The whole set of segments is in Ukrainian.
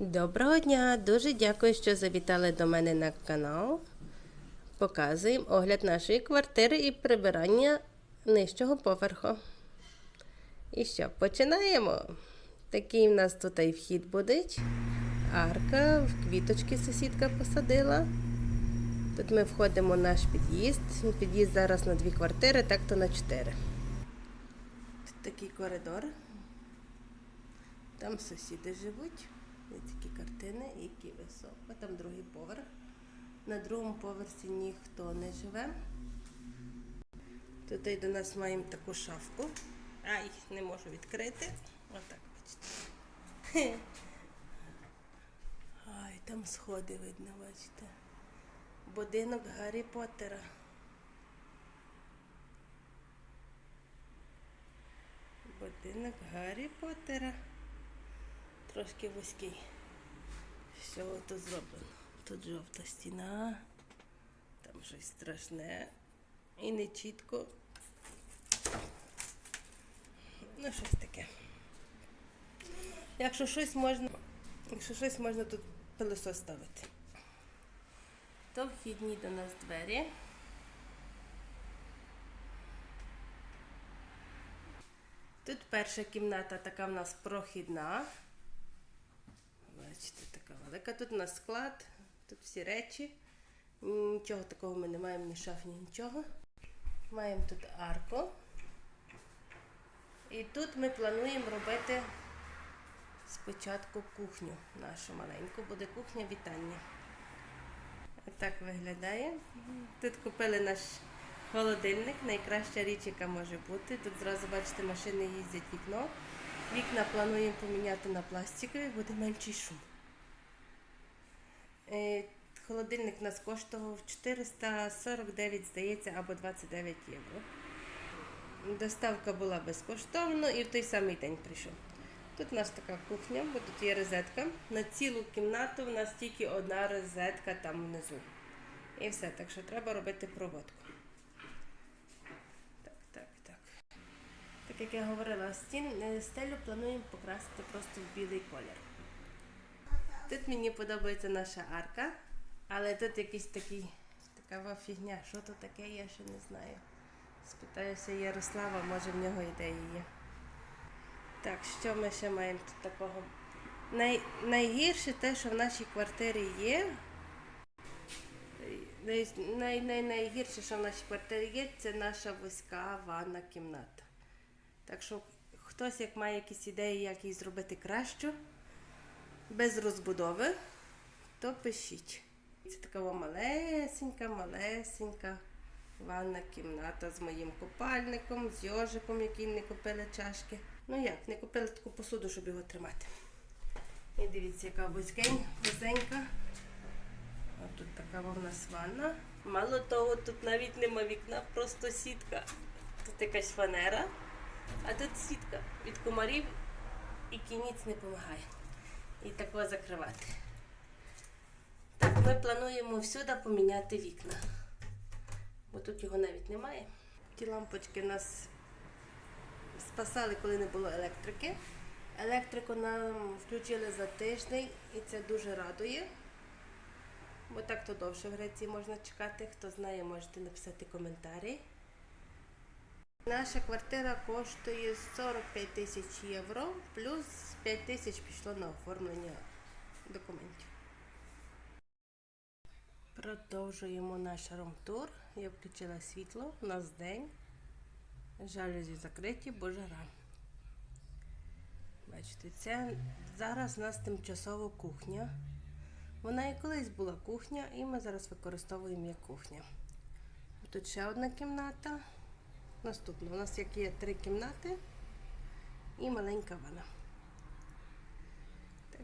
Доброго дня! Дуже дякую, що завітали до мене на канал. Показуємо огляд нашої квартири і прибирання нижчого поверху. І що, починаємо? Такий в нас тут і вхід буде. Арка, в квіточки сусідка посадила. Тут ми входимо в наш під'їзд. Під'їзд зараз на дві квартири, так то на чотири. Тут такий коридор. Там сусіди живуть. Такі картини, які високо. Там другий поверх. На другому поверсі ніхто не живе. Тут до нас маємо таку шафку. Ай, не можу відкрити. Отак, бачите. Ай, там сходи видно, бачите. Будинок Гаррі Поттера. Будинок Гаррі Поттера. Трошки вузький. Що тут зроблено? Тут жовта стіна, там щось страшне і не чітко. Ну, щось таке. Якщо щось можна, якщо щось можна тут пилосос ставити. То вхідні до нас двері. Тут перша кімната така в нас прохідна. Велика. Тут у нас склад, тут всі речі. Нічого такого ми не маємо, ні шаф, ні нічого. Маємо тут арку. І тут ми плануємо робити спочатку кухню нашу маленьку. Буде кухня вітання. Так виглядає. Тут купили наш холодильник, найкраща річ, яка може бути. Тут зразу бачите, машини їздять вікно. Вікна плануємо поміняти на пластикові, буде менший шум. Е, Холодильник нас коштував 449, здається, або 29 євро. Доставка була безкоштовно і в той самий день прийшов. Тут у нас така кухня, бо тут є розетка. На цілу кімнату в нас тільки одна розетка там внизу. І все, так що треба робити проводку. Так, так, так. Так як я говорила, стін е, стелю плануємо покрасити просто в білий колір. Тут мені подобається наша арка, але тут якийсь такий, така фігня. Що то таке, я ще не знаю. Спитаюся Ярослава, може в нього ідеї є. Так, що ми ще маємо тут такого? Най, найгірше те, що в нашій квартирі є. Най, най, най, найгірше, що в нашій квартирі є, це наша вузька ванна кімната. Так що хтось як має якісь ідеї, як її зробити кращу, без розбудови, то пишіть. Це така малесенька, малесенька ванна кімната з моїм купальником, з йожиком, який не купили чашки. Ну як, не купили таку посуду, щоб його тримати. І дивіться, яка вузенька. А тут така в нас ванна. Мало того, тут навіть нема вікна, просто сітка. Тут якась фанера, а тут сітка від комарів і кінець не допомагає. І тако закривати. Так, ми плануємо всюди поміняти вікна. Бо тут його навіть немає. Ті лампочки нас спасали, коли не було електрики. Електрику нам включили за тиждень і це дуже радує. Бо так то довше в Греції можна чекати. Хто знає, можете написати коментарі. Наша квартира коштує 45 тисяч євро, плюс 5 тисяч пішло на оформлення документів. Продовжуємо наш румтур. Я включила світло, у нас день. Жалюзі закриті, бо жара. Бачите, це зараз у нас тимчасова кухня. Вона і колись була кухня, і ми зараз використовуємо як кухня. Тут ще одна кімната. Наступна. У нас як є три кімнати і маленька ванна.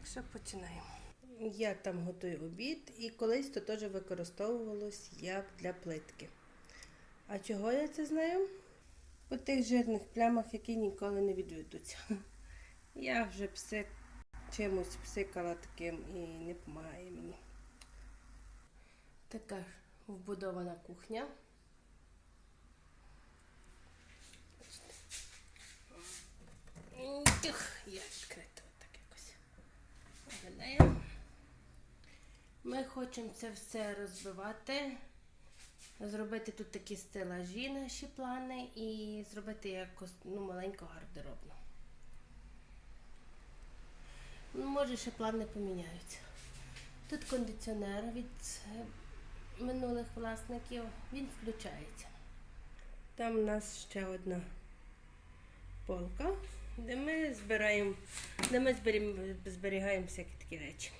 Так що починаємо. Я там готую обід і колись то теж використовувалось як для плитки. А чого я це знаю? По тих жирних плямах, які ніколи не відведуться. Я вже псик, чимось псикала таким і не допомагає мені. Така вбудована кухня. Тих, я. Виглядає. Ми хочемо це все розбивати, зробити тут такі стелажі, наші плани, і зробити якось ну, маленьку гардеробну. Ну, може, ще плани поміняються. Тут кондиціонер від е, минулих власників, він включається. Там у нас ще одна полка, де ми збираємо, де ми зберігаємо, всякі такі речі.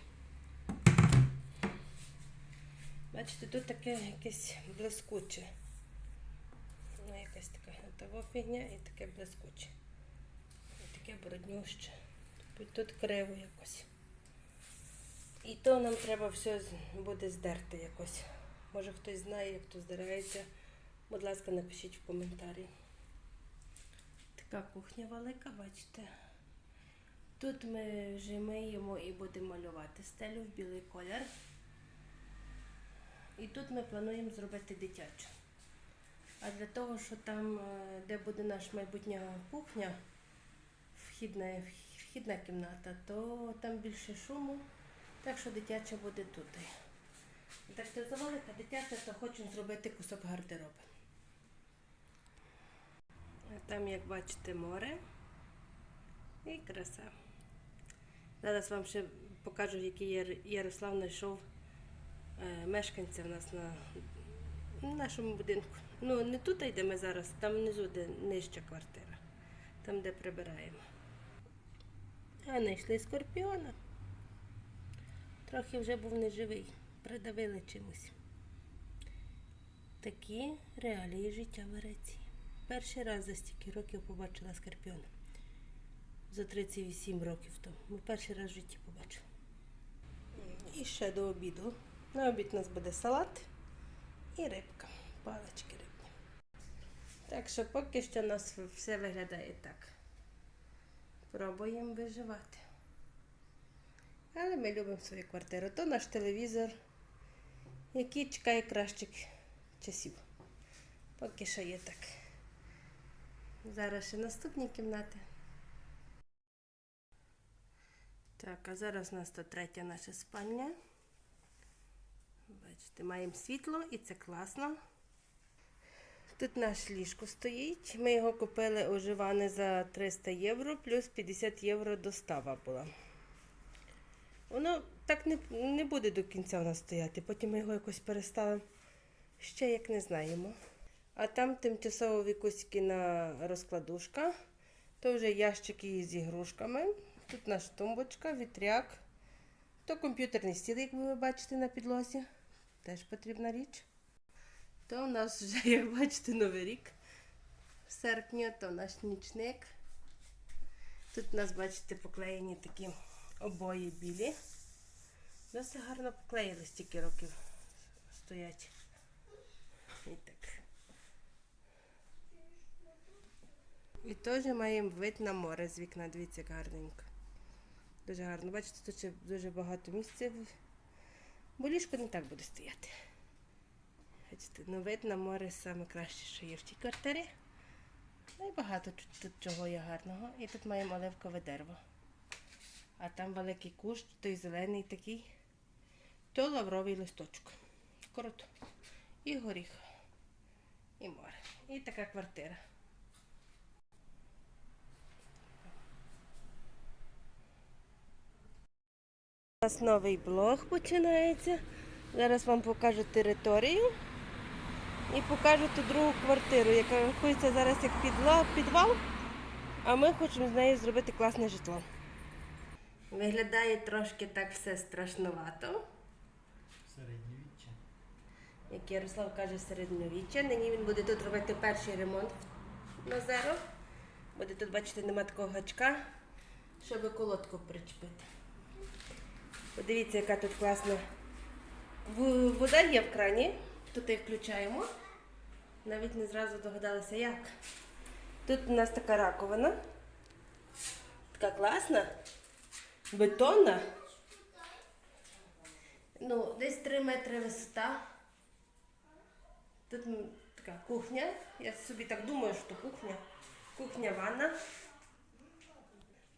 Бачите, тут таке якесь блискуче. Ну, якась така готова фігня і таке блискуче. І таке бруднюще. Тут, тут криво якось. І то нам треба все буде здерти якось. Може хтось знає, як то здирається. Будь ласка, напишіть в коментарі. Така кухня велика, бачите. Тут ми вже миємо і будемо малювати стелю в білий колір. І тут ми плануємо зробити дитячу. А для того, що там, е, де буде наша майбутня кухня, вхідна, вхідна кімната, то там більше шуму, так що дитяча буде тут. Так що завелика дитяча, то хочемо зробити кусок гардеробу. Там, як бачите, море і краса. Зараз вам ще покажу, який Ярослав знайшов е, мешканця в нас на на нашому будинку. Ну, не тут, де ми зараз, там внизу, де нижча квартира, там, де прибираємо. А знайшли скорпіона. Трохи вже був неживий, придавили чимось. Такі реалії життя в. Перший раз за стільки років побачила скорпіона. За 38 років тому. Ми перший раз в житті побачили. І ще до обіду. На обід у нас буде салат і рибка. Палички рибні. Так що поки що у нас все виглядає так. Пробуємо виживати. Але ми любимо свою квартиру. То наш телевізор, який чекає кращих часів. Поки що є так. Зараз ще наступні кімнати. Так, а зараз у нас то третя наша спальня. Бачите, маємо світло і це класно. Тут наш ліжко стоїть. Ми його купили у за 300 євро, плюс 50 євро достава була. Воно так не, не буде до кінця у нас стояти, потім ми його якось переставимо. Ще як не знаємо. А там тимчасово вікуськіна розкладушка. То вже ящики з ігрушками. Тут наша тумбочка, вітряк. То комп'ютерний стіл, як ви бачите на підлозі. Теж потрібна річ. То у нас вже, як бачите, новий рік. В серпні, то наш нічник. Тут у нас, бачите, поклеєні такі обої білі. Досить гарно поклеїли стільки років стоять. І так. І теж маємо вид на море з вікна, дивіться, як гарненько. Дуже гарно. Бачите, тут ще дуже багато місця. Бо ліжко не так буде стояти. Бачите, ну вид на море саме краще, що є в тій квартирі. Ну і багато тут, тут чого є гарного. І тут маємо оливкове дерево. А там великий кущ, той зелений такий, то лавровий листочок. Круто. І горіх. І море. І така квартира. У нас новий блог починається. Зараз вам покажу територію і покажу ту другу квартиру, яка рахується зараз як підвал, а ми хочемо з нею зробити класне житло. Виглядає трошки так все страшновато. Середньовіччя. Як Ярослав каже, середньовіччя. Нині він буде тут робити перший ремонт на зеро. Буде тут, бачите, нема такого гачка, щоб колодку причепити. Подивіться, яка тут класна вода є в крані. Тут її включаємо. Навіть не зразу догадалися як. Тут у нас така раковина. Така класна. Бетонна. Ну, десь 3 метри висота. Тут така кухня. Я собі так думаю, що кухня. Кухня ванна.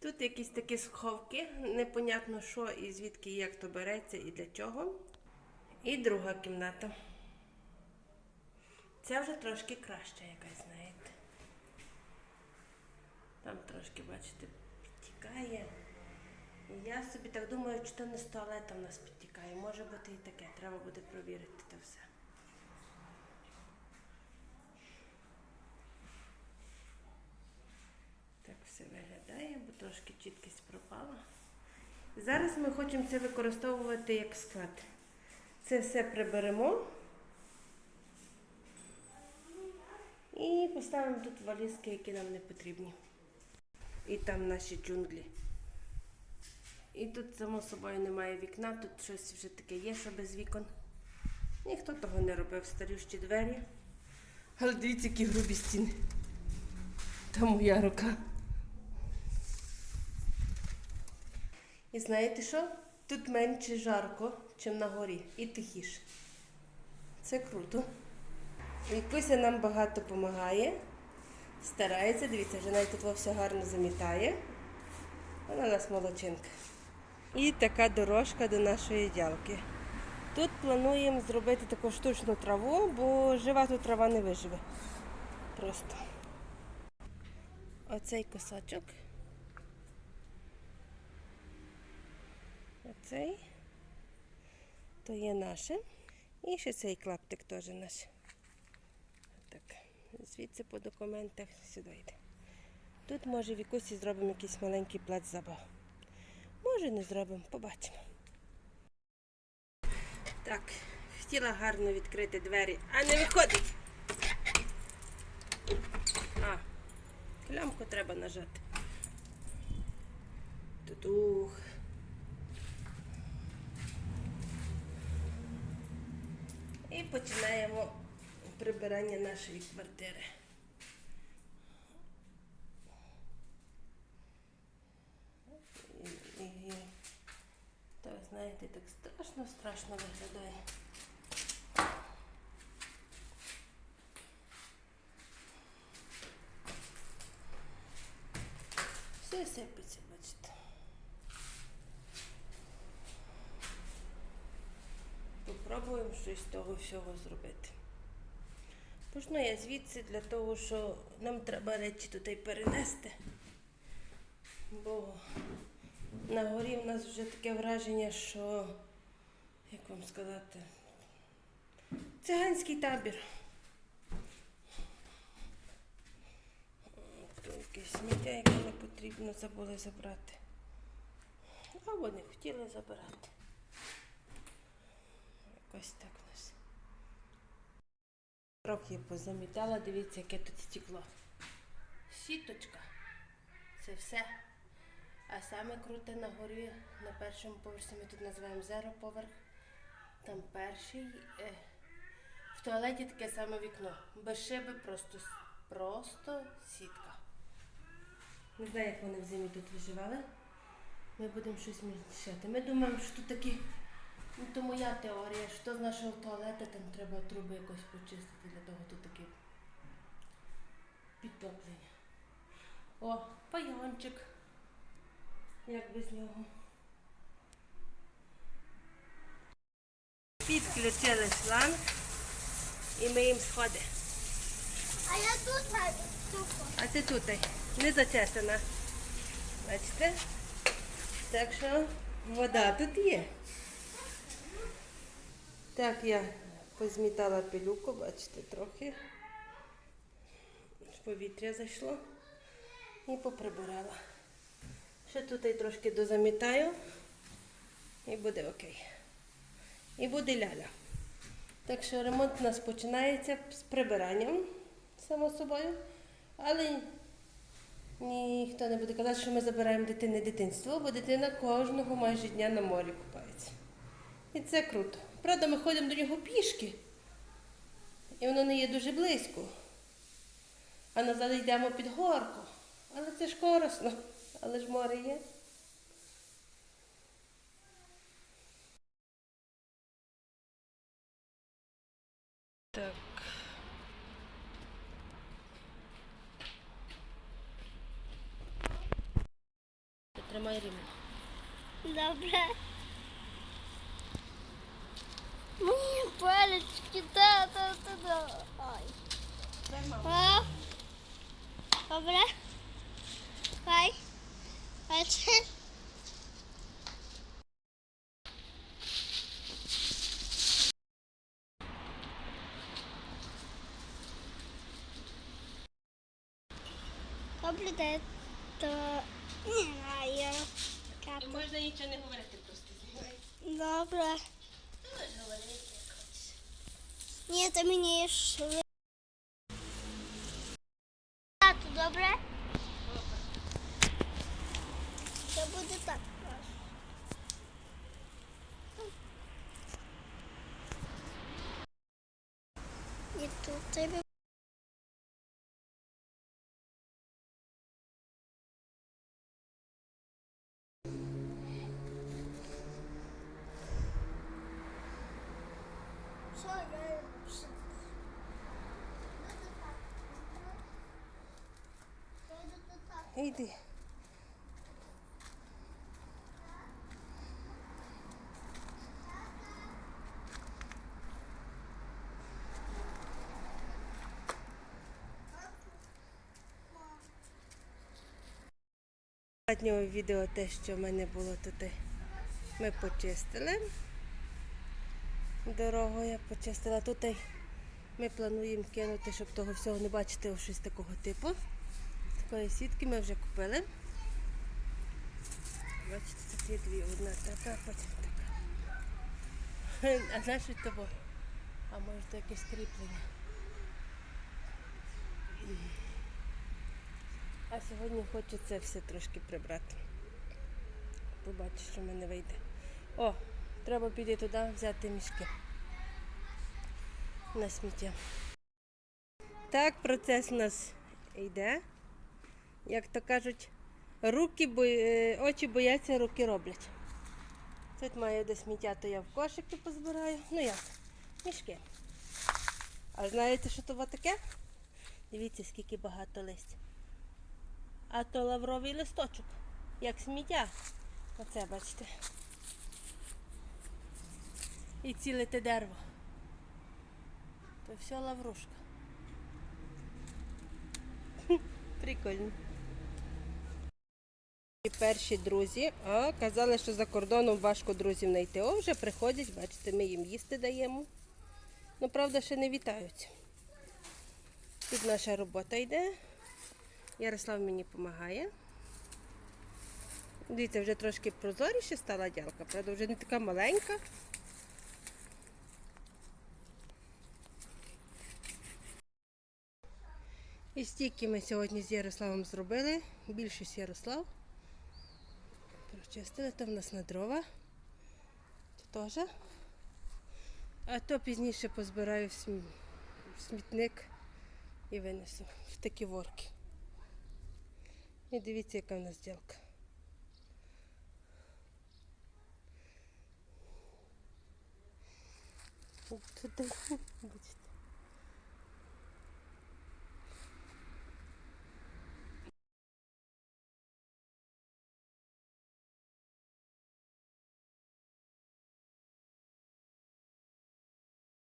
Тут якісь такі сховки, непонятно що і звідки і як то береться і для чого. І друга кімната. Ця вже трошки краща якась, знаєте. Там трошки, бачите, підтікає. Я собі так думаю, чи то не з туалета в нас підтікає. Може бути і таке. Треба буде провірити це все. Так все виглядає, трошки чіткість пропала. Зараз ми хочемо це використовувати як склад. Це все приберемо. І поставимо тут валізки, які нам не потрібні. І там наші джунглі. І тут, само собою, немає вікна, тут щось вже таке є, що без вікон. Ніхто того не робив, старющі двері. Але дивіться, які грубі стіни. Та моя рука. І знаєте що? Тут менше жарко, ніж на горі, і тихіше. Це круто. Вікуся нам багато допомагає. Старається, дивіться, вже навіть тут все гарно замітає. Вона у нас молодчинка. І така дорожка до нашої ділки. Тут плануємо зробити таку штучну траву, бо жива тут трава не виживе. Просто. Оцей кусочок. Оцей. То є наше. І ще цей клаптик теж наш. Так. Звідси по документах сюди йде. Тут, може, в якосі зробимо якийсь маленький плац забав. Може, не зробимо, побачимо. Так, хотіла гарно відкрити двері, а не виходить. А, клямку треба нажати. Тутух. І починаємо прибирання нашої квартири. І, і, так, знаєте, так страшно, страшно виглядає. Все сипеться, бачите. Попробуємо щось з того всього зробити. Почну я звідси для того, що нам треба речі туди перенести. Бо на горі в нас вже таке враження, що, як вам сказати, циганський табір. Якесь сміття, яке не потрібно, забули забрати. Або не хотіли забирати. Якось так у нас. Трохи позамітала, дивіться, яке тут стекло. Сіточка. Це все. А саме круте на горі, на першому поверсі, ми тут називаємо зеро поверх. Там перший. Е, в туалеті таке саме вікно. Без шиби просто, просто сітка. Не знаю, як вони в зимі тут виживали. Ми будемо щось мішати. Ми думаємо, що тут такі. То моя теорія, що з нашого туалету там треба труби якось почистити, для того тут таке підтоплення. О, пайончик. Як без нього. Підключили шланг і ми їм сходи. А я тут. Тупо. А ти тут не зачесана. Бачите? Так що вода тут є. Так, я позмітала пилюку, бачите, трохи. Повітря зайшло і поприбирала. Ще тут і трошки дозамітаю і буде окей. І буде ляля. Так що ремонт у нас починається з прибиранням, само собою. Але ніхто не буде казати, що ми забираємо дитини дитинство, бо дитина кожного майже дня на морі купається. І це круто. Правда, ми ходимо до нього пішки, і воно не є дуже близько. А назад йдемо під горку. Але це ж корисно. Але ж море є. Так. тримай рівно. Добре. Мої палички, та, та, та, та. Ой. О. Добре. Хай. Бачиш? Добре, де то не знаю. Капу. Можна нічого не говорити, просто знімай. Добре. Ні, то мені шли. Тату, добре? Це буде так. І тут тебе. Що я все? Йди. Останнього відео те, що в мене було тут. Ми почистили. Дорогу я почистила. Тут ми плануємо кинути, щоб того всього не бачити щось такого типу. Такої сітки ми вже купили. Бачите, тут є дві. Одна така, потім така. А знаєш що того? А може то якесь кріплення. А сьогодні хочу це все трошки прибрати. Побачу, що в мене вийде. О, треба піти туди взяти мішки на сміття. Так, процес у нас йде. Як то кажуть, руки бо... е, очі бояться, руки роблять. Тут маю до сміття, то я в кошики позбираю. Ну як? Мішки. А знаєте, що то таке? Дивіться, скільки багато листя. А то лавровий листочок, як сміття. Оце бачите. І ціле те дерево. То все лаврушка. Прикольно. Перші друзі, а казали, що за кордоном важко друзів знайти. О, вже приходять, бачите, ми їм їсти даємо. Ну, правда, ще не вітаються. Тут наша робота йде. Ярослав мені допомагає. Дивіться, вже трошки прозоріше стала ділка, правда, вже не така маленька. І стільки ми сьогодні з Ярославом зробили. Більшість Ярослав. Прочистили, то в нас на дрова. Тут теж. А то пізніше позбираю смітник і винесу в такі ворки. І дивіться, яка в нас ділка. Тут, бачите.